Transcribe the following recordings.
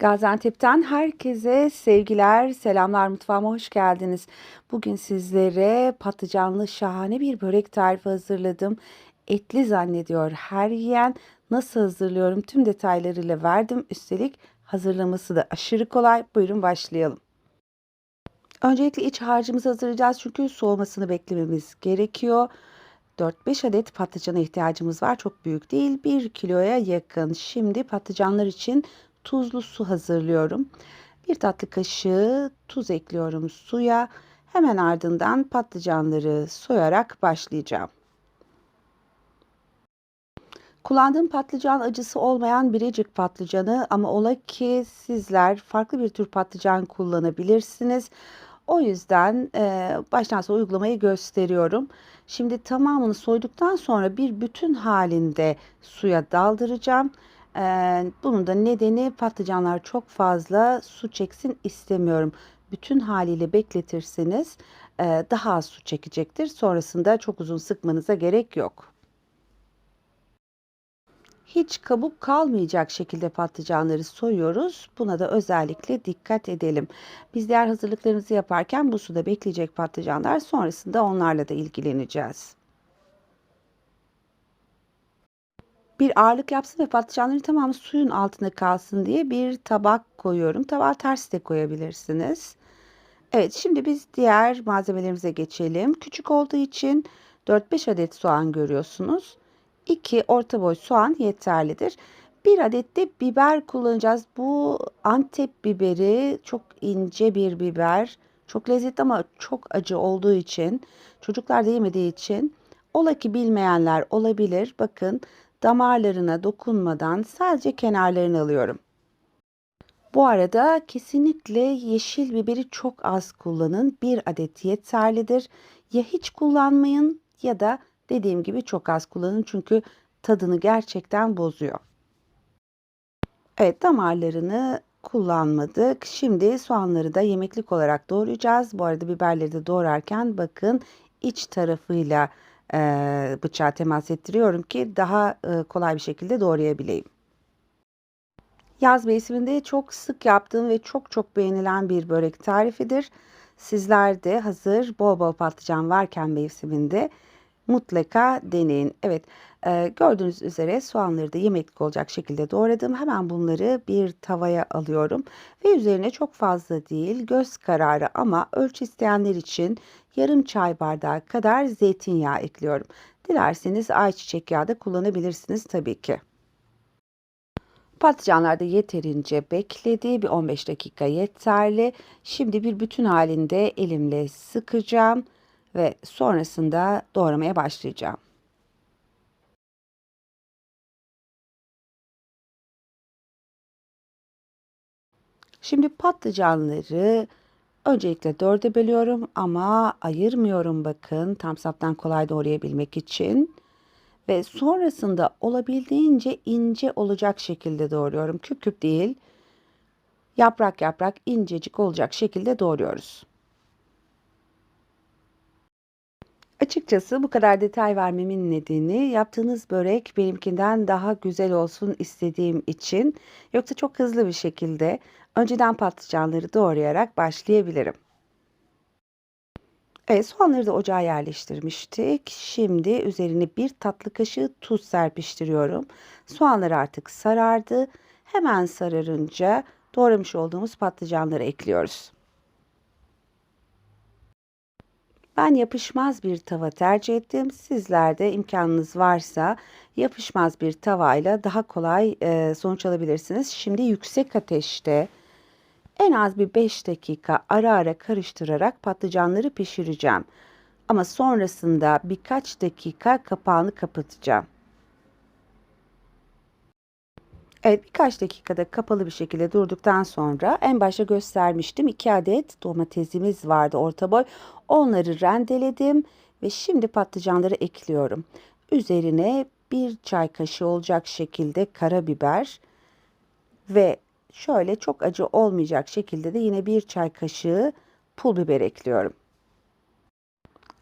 Gaziantep'ten herkese sevgiler, selamlar mutfağıma hoş geldiniz. Bugün sizlere patlıcanlı şahane bir börek tarifi hazırladım. Etli zannediyor her yiyen. Nasıl hazırlıyorum tüm detaylarıyla verdim. Üstelik hazırlaması da aşırı kolay. Buyurun başlayalım. Öncelikle iç harcımızı hazırlayacağız çünkü soğumasını beklememiz gerekiyor. 4-5 adet patlıcana ihtiyacımız var. Çok büyük değil. 1 kiloya yakın. Şimdi patlıcanlar için tuzlu su hazırlıyorum. Bir tatlı kaşığı tuz ekliyorum suya. Hemen ardından patlıcanları soyarak başlayacağım. Kullandığım patlıcan acısı olmayan biricik patlıcanı ama ola ki sizler farklı bir tür patlıcan kullanabilirsiniz. O yüzden e, baştan sona uygulamayı gösteriyorum. Şimdi tamamını soyduktan sonra bir bütün halinde suya daldıracağım. E, bunun da nedeni patlıcanlar çok fazla su çeksin istemiyorum. Bütün haliyle bekletirseniz e, daha az su çekecektir. Sonrasında çok uzun sıkmanıza gerek yok hiç kabuk kalmayacak şekilde patlıcanları soyuyoruz. Buna da özellikle dikkat edelim. Biz diğer hazırlıklarımızı yaparken bu suda bekleyecek patlıcanlar sonrasında onlarla da ilgileneceğiz. Bir ağırlık yapsın ve patlıcanların tamamı suyun altında kalsın diye bir tabak koyuyorum. Tabağı ters de koyabilirsiniz. Evet şimdi biz diğer malzemelerimize geçelim. Küçük olduğu için 4-5 adet soğan görüyorsunuz. 2 orta boy soğan yeterlidir. Bir adet de biber kullanacağız. Bu Antep biberi çok ince bir biber. Çok lezzetli ama çok acı olduğu için çocuklar da yemediği için ola ki bilmeyenler olabilir. Bakın damarlarına dokunmadan sadece kenarlarını alıyorum. Bu arada kesinlikle yeşil biberi çok az kullanın. Bir adet yeterlidir. Ya hiç kullanmayın ya da Dediğim gibi çok az kullanın çünkü tadını gerçekten bozuyor. Evet damarlarını kullanmadık. Şimdi soğanları da yemeklik olarak doğrayacağız. Bu arada biberleri de doğrarken bakın iç tarafıyla e, bıçağı temas ettiriyorum ki daha e, kolay bir şekilde doğrayabileyim. Yaz mevsiminde çok sık yaptığım ve çok çok beğenilen bir börek tarifidir. Sizler de hazır bol bol patlıcan varken mevsiminde mutlaka deneyin. Evet e, gördüğünüz üzere soğanları da yemeklik olacak şekilde doğradım. Hemen bunları bir tavaya alıyorum. Ve üzerine çok fazla değil göz kararı ama ölçü isteyenler için yarım çay bardağı kadar zeytinyağı ekliyorum. Dilerseniz ayçiçek yağı da kullanabilirsiniz tabii ki. Patlıcanlar da yeterince bekledi. Bir 15 dakika yeterli. Şimdi bir bütün halinde elimle sıkacağım ve sonrasında doğramaya başlayacağım. Şimdi patlıcanları öncelikle dörde bölüyorum ama ayırmıyorum bakın tam saptan kolay doğrayabilmek için. Ve sonrasında olabildiğince ince olacak şekilde doğruyorum. Küp küp değil yaprak yaprak incecik olacak şekilde doğruyoruz. Açıkçası bu kadar detay vermemin nedeni yaptığınız börek benimkinden daha güzel olsun istediğim için yoksa çok hızlı bir şekilde önceden patlıcanları doğrayarak başlayabilirim. Evet soğanları da ocağa yerleştirmiştik. Şimdi üzerine bir tatlı kaşığı tuz serpiştiriyorum. Soğanlar artık sarardı. Hemen sararınca doğramış olduğumuz patlıcanları ekliyoruz. Ben yapışmaz bir tava tercih ettim. Sizler de imkanınız varsa yapışmaz bir tavayla daha kolay e, sonuç alabilirsiniz. Şimdi yüksek ateşte en az bir 5 dakika ara ara karıştırarak patlıcanları pişireceğim. Ama sonrasında birkaç dakika kapağını kapatacağım. Evet birkaç dakikada kapalı bir şekilde durduktan sonra en başta göstermiştim 2 adet domatesimiz vardı orta boy. Onları rendeledim ve şimdi patlıcanları ekliyorum. Üzerine bir çay kaşığı olacak şekilde karabiber ve şöyle çok acı olmayacak şekilde de yine bir çay kaşığı pul biber ekliyorum.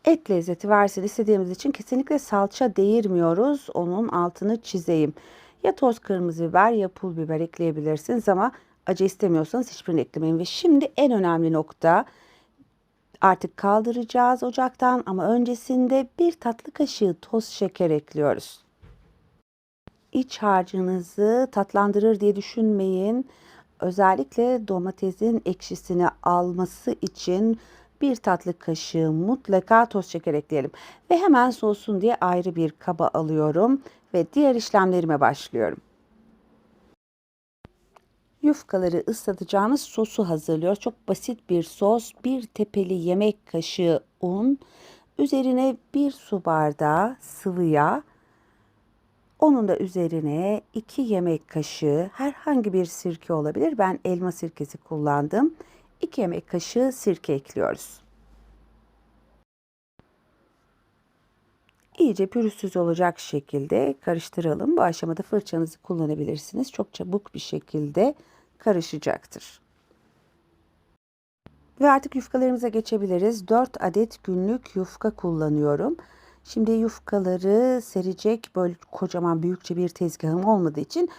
Et lezzeti versin istediğimiz için kesinlikle salça değirmiyoruz. Onun altını çizeyim. Ya toz kırmızı biber ya pul biber ekleyebilirsiniz ama Acı istemiyorsanız hiçbirini eklemeyin. Ve şimdi en önemli nokta artık kaldıracağız ocaktan ama öncesinde bir tatlı kaşığı toz şeker ekliyoruz. İç harcınızı tatlandırır diye düşünmeyin. Özellikle domatesin ekşisini alması için bir tatlı kaşığı mutlaka toz şeker ekleyelim. Ve hemen soğusun diye ayrı bir kaba alıyorum ve diğer işlemlerime başlıyorum. Yufkaları ıslatacağımız sosu hazırlıyor. Çok basit bir sos. Bir tepeli yemek kaşığı un. Üzerine bir su bardağı sıvı yağ. Onun da üzerine 2 yemek kaşığı herhangi bir sirke olabilir. Ben elma sirkesi kullandım. 2 yemek kaşığı sirke ekliyoruz. İyice pürüzsüz olacak şekilde karıştıralım. Bu aşamada fırçanızı kullanabilirsiniz. Çok çabuk bir şekilde karışacaktır. Ve artık yufkalarımıza geçebiliriz. 4 adet günlük yufka kullanıyorum. Şimdi yufkaları serecek böyle kocaman büyükçe bir tezgahım olmadığı için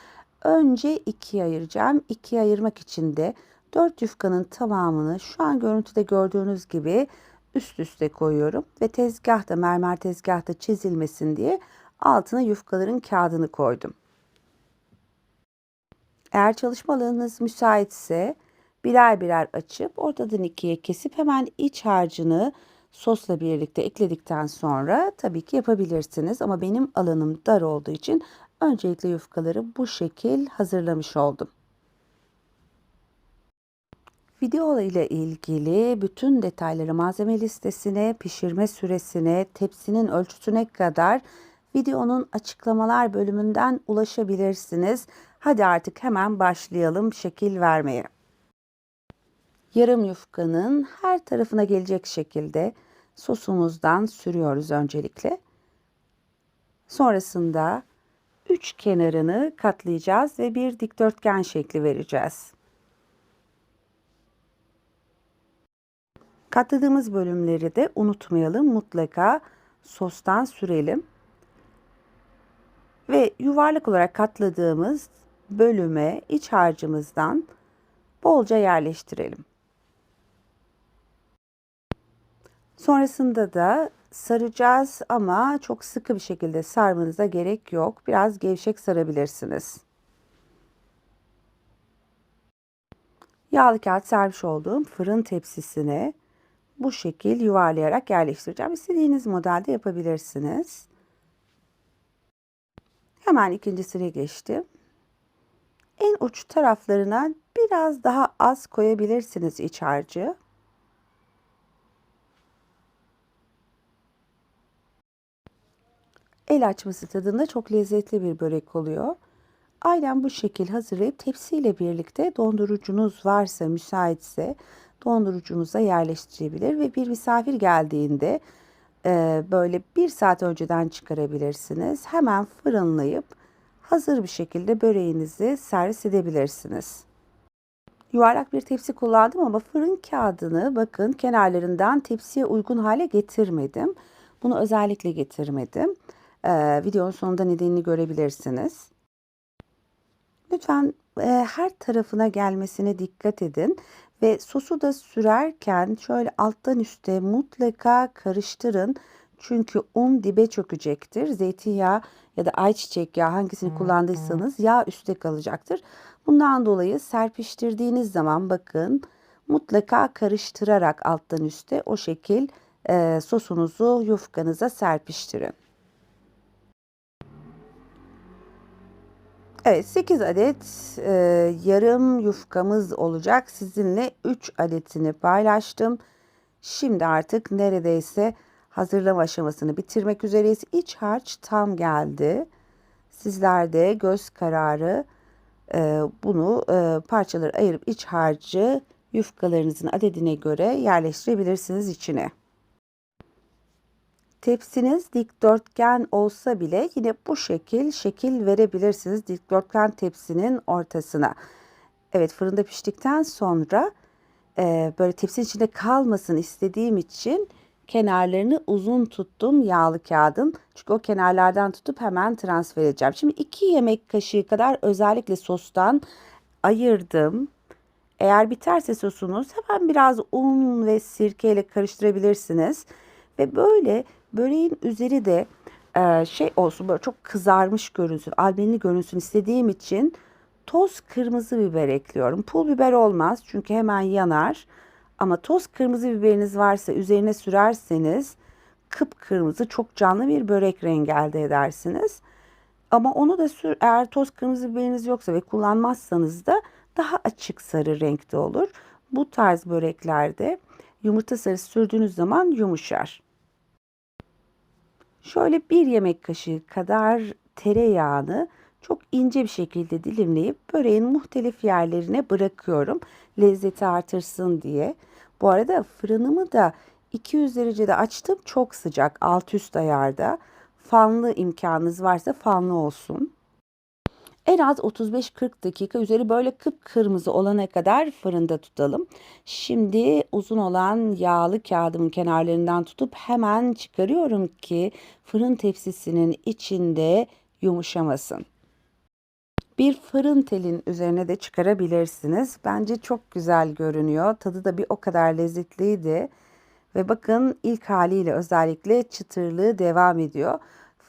önce ikiye ayıracağım. İkiye ayırmak için de 4 yufkanın tamamını şu an görüntüde gördüğünüz gibi üst üste koyuyorum ve tezgahta mermer tezgahta çizilmesin diye altına yufkaların kağıdını koydum. Eğer çalışma alanınız müsaitse birer birer açıp ortadan ikiye kesip hemen iç harcını sosla birlikte ekledikten sonra tabii ki yapabilirsiniz. Ama benim alanım dar olduğu için öncelikle yufkaları bu şekil hazırlamış oldum. Video ile ilgili bütün detayları malzeme listesine, pişirme süresine, tepsinin ölçüsüne kadar videonun açıklamalar bölümünden ulaşabilirsiniz. Hadi artık hemen başlayalım şekil vermeye. Yarım yufkanın her tarafına gelecek şekilde sosumuzdan sürüyoruz öncelikle. Sonrasında üç kenarını katlayacağız ve bir dikdörtgen şekli vereceğiz. Katladığımız bölümleri de unutmayalım. Mutlaka sostan sürelim. Ve yuvarlak olarak katladığımız bölüme iç harcımızdan bolca yerleştirelim. Sonrasında da saracağız ama çok sıkı bir şekilde sarmanıza gerek yok. Biraz gevşek sarabilirsiniz. Yağlı kağıt sermiş olduğum fırın tepsisine bu şekil yuvarlayarak yerleştireceğim. İstediğiniz modelde yapabilirsiniz. Hemen ikincisine geçtim. En uç taraflarına biraz daha az koyabilirsiniz iç harcı. El açması tadında çok lezzetli bir börek oluyor. Aynen bu şekil hazırlayıp tepsiyle birlikte dondurucunuz varsa müsaitse dondurucunuza yerleştirebilir ve bir misafir geldiğinde e, böyle bir saat önceden çıkarabilirsiniz. Hemen fırınlayıp hazır bir şekilde böreğinizi servis edebilirsiniz. Yuvarlak bir tepsi kullandım ama fırın kağıdını bakın kenarlarından tepsiye uygun hale getirmedim. Bunu özellikle getirmedim. Ee, videonun sonunda nedenini görebilirsiniz. Lütfen e, her tarafına gelmesine dikkat edin ve sosu da sürerken şöyle alttan üste mutlaka karıştırın. Çünkü un dibe çökecektir. Zeytinyağı ya da ayçiçek yağı hangisini kullandıysanız yağ üstte kalacaktır. Bundan dolayı serpiştirdiğiniz zaman bakın mutlaka karıştırarak alttan üste o şekil e, sosunuzu yufkanıza serpiştirin. Evet 8 adet e, yarım yufkamız olacak. Sizinle 3 adetini paylaştım. Şimdi artık neredeyse hazırlama aşamasını bitirmek üzereyiz. İç harç tam geldi. Sizler de göz kararı e, bunu e, parçaları ayırıp iç harcı yufkalarınızın adedine göre yerleştirebilirsiniz içine. Tepsiniz dikdörtgen olsa bile yine bu şekil şekil verebilirsiniz dikdörtgen tepsinin ortasına. Evet fırında piştikten sonra e, böyle tepsinin içinde kalmasın istediğim için kenarlarını uzun tuttum yağlı kağıdın. Çünkü o kenarlardan tutup hemen transfer edeceğim. Şimdi 2 yemek kaşığı kadar özellikle sostan ayırdım. Eğer biterse sosunuz hemen biraz un ve sirke ile karıştırabilirsiniz. Ve böyle böreğin üzeri de e, şey olsun böyle çok kızarmış görünsün, albenili görünsün istediğim için toz kırmızı biber ekliyorum. Pul biber olmaz çünkü hemen yanar. Ama toz kırmızı biberiniz varsa üzerine sürerseniz kıpkırmızı çok canlı bir börek rengi elde edersiniz. Ama onu da sür, eğer toz kırmızı biberiniz yoksa ve kullanmazsanız da daha açık sarı renkte olur. Bu tarz böreklerde yumurta sarısı sürdüğünüz zaman yumuşar. Şöyle bir yemek kaşığı kadar tereyağını çok ince bir şekilde dilimleyip böreğin muhtelif yerlerine bırakıyorum. Lezzeti artırsın diye. Bu arada fırınımı da 200 derecede açtım. Çok sıcak. Alt üst ayarda. Fanlı imkanınız varsa fanlı olsun. En az 35-40 dakika üzeri böyle kıpkırmızı olana kadar fırında tutalım. Şimdi uzun olan yağlı kağıdımın kenarlarından tutup hemen çıkarıyorum ki fırın tepsisinin içinde yumuşamasın. Bir fırın telin üzerine de çıkarabilirsiniz. Bence çok güzel görünüyor. Tadı da bir o kadar lezzetliydi. Ve bakın ilk haliyle özellikle çıtırlığı devam ediyor.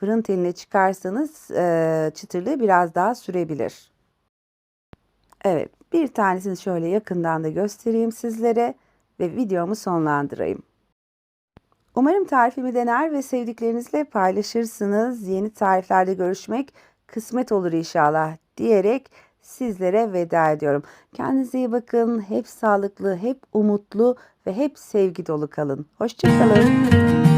Fırın teline çıkarsanız e, çıtırlığı biraz daha sürebilir. Evet bir tanesini şöyle yakından da göstereyim sizlere ve videomu sonlandırayım. Umarım tarifimi dener ve sevdiklerinizle paylaşırsınız. Yeni tariflerde görüşmek kısmet olur inşallah diyerek sizlere veda ediyorum. Kendinize iyi bakın. Hep sağlıklı, hep umutlu ve hep sevgi dolu kalın. Hoşçakalın.